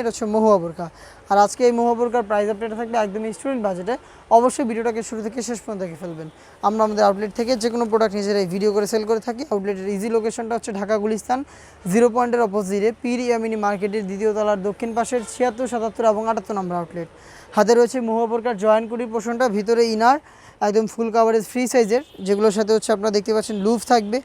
এটা হচ্ছে মহুয়া বোরকা। আর আজকে এই মহুয়া বোরকার প্রাইস আপডেট থাকবে একদম স্টুডেন্ট বাজেটে অবশ্যই ভিডিওটাকে শুরু থেকে শেষ পর্যন্ত দেখে ফেলবেন। আমরা আমাদের আউটলেট থেকে যে কোনো প্রোডাক্ট নিজেরাই ভিডিও করে সেল করে থাকি। আউটলেটের ইজি লোকেশনটা হচ্ছে ঢাকা গুলিস্তান জিরো পয়েন্টের অপোজিটে পীর ইয়ামিনী মার্কেটের দ্বিতীয় তলার দক্ষিণ পাশের ছিয়াত্তর, সাতাত্তর এবং আটাত্তর নম্বর আউটলেট হাতে রয়েছে মহুয়া বোরকার জয়েন্ট কুড়ি পোর্শনটা ভিতরে ইনার একদম ফুল কাভারেজ ফ্রি সাইজের যেগুলোর সাথে হচ্ছে আপনারা দেখতে পাচ্ছেন লুফ থাকবে।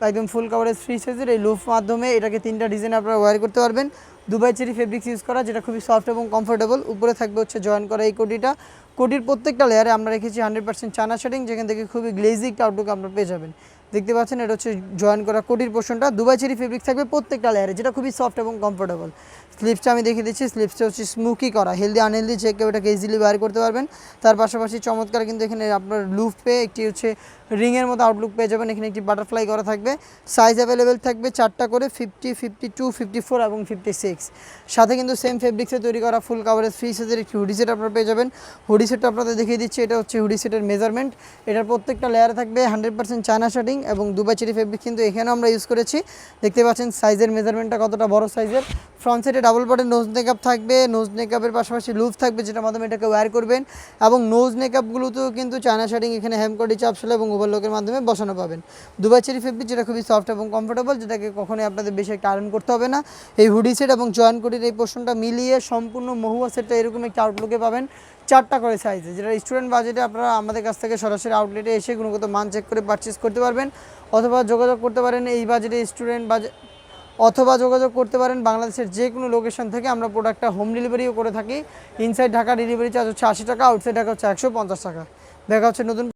একদম ফুল কাভারেজ ফ্রি সাইজের এই লুফ মাধ্যমে এটাকে তিনটা ডিজাইন আপনারা ওয়ার করতে পারবেন। দুবাই চেরি ফেব্রিক্স ইউজ করা, যেটা খুবই সফট এবং কমফোর্টেবল উপরে থাকবে হচ্ছে জয়েন করা এই কোটিটা। কোটির প্রত্যেকটা লেয়ারে আমরা রেখেছি হান্ড্রেড পার্সেন্ট চানা শেডিং যেখান থেকে খুবই গ্লেজি একটা আউটলুক আপনারা পেয়ে যাবেন। দেখতে পাচ্ছেন, এটা হচ্ছে জয়েন করা কোটির পোর্শনটা। দুবাই চেরি ফেব্রিক থাকবে প্রত্যেকটা লেয়ারে যেটা খুবই সফট এবং কমফোর্টেবল স্লিপসটা আমি দেখিয়ে দিচ্ছি স্লিপসটা হচ্ছে স্মুকি করা হেলদি আনহেলদি যে কেউ এটাকে ইজিলি বাইর করতে পারবেন। তার পাশাপাশি চমৎকার কিন্তু এখানে আপনার লুফ পেয়ে একটি হচ্ছে রিংয়ের মতো আউটলুক পেয়ে যাবেন। এখানে একটি বাটারফ্লাই করা থাকবে। সাইজ অ্যাভেলেবেল থাকবে চারটা করে fifty fifty two fifty four এবং ফিফটি সিক্স সাথে কিন্তু সেম ফেব্রিক্সে তৈরি করা ফুল কাভারেজ ফ্রি সাইজের একটি হুডি সেট আপনারা পেয়ে যাবেন। হুডি সেটটা আপনাদের দেখিয়ে দিচ্ছি, এটা হচ্ছে হুডি সেটের মেজারমেন্ট এটার প্রত্যেকটা লেয়ারে থাকবে হান্ড্রেড পার্সেন্ট চায়না শার্টিং এবং দুবাই চেরি ফেব্রিক কিন্তু এখানেও আমরা ইউজ করেছি। দেখতে পাচ্ছেন সাইজের মেজারমেন্টটা কতটা বড় সাইজের ফ্রন্ট সাইডে ডাবল বাটের নোজ মেকআপ থাকবে নোজ মেকআপের পাশাপাশি লুফ থাকবে, যেটার মাধ্যমে এটাকে ওয়্যার করবেন। এবং নোজ মেকআপগুলোতেও কিন্তু চায়না শার্টিং এখানে হ্যামকডি চাপসেল এবং ওভারলকের মাধ্যমে বসানো পাবেন। দুবাই চেরি ফেব্রিক যেটা খুবই সফট এবং কমফোর্টেবল যেটাকে কখনোই আপনাদের বেশি একটা আয়রন করতে হবে না। এই হুডি সেট এবং জয়েন কোটির এই পোর্শনটা মিলিয়ে সম্পূর্ণ মহুয়া সেটটা এরকম একটা আউটলুকে পাবেন চারটা করে সাইজে যেটা স্টুডেন্ট বাজেটে আপনারা আমাদের কাছ থেকে সরাসরি আউটলেটে এসে গুণগত মান চেক করে পারচেস করতে পারবেন। অথবা যোগাযোগ করতে পারেন এই বাজেটে স্টুডেন্ট বাজেট অথবা যোগাযোগ করতে পারেন বাংলাদেশের যে কোনো লোকেশন থেকে। আমরা প্রোডাক্টটা হোম ডেলিভারিও করে থাকি। ইনসাইড ঢাকা ডেলিভারি চার্জ হচ্ছে আশি টাকা আউটসাইড ঢাকা হচ্ছে একশো পঞ্চাশ টাকা। দেখা হচ্ছে নতুন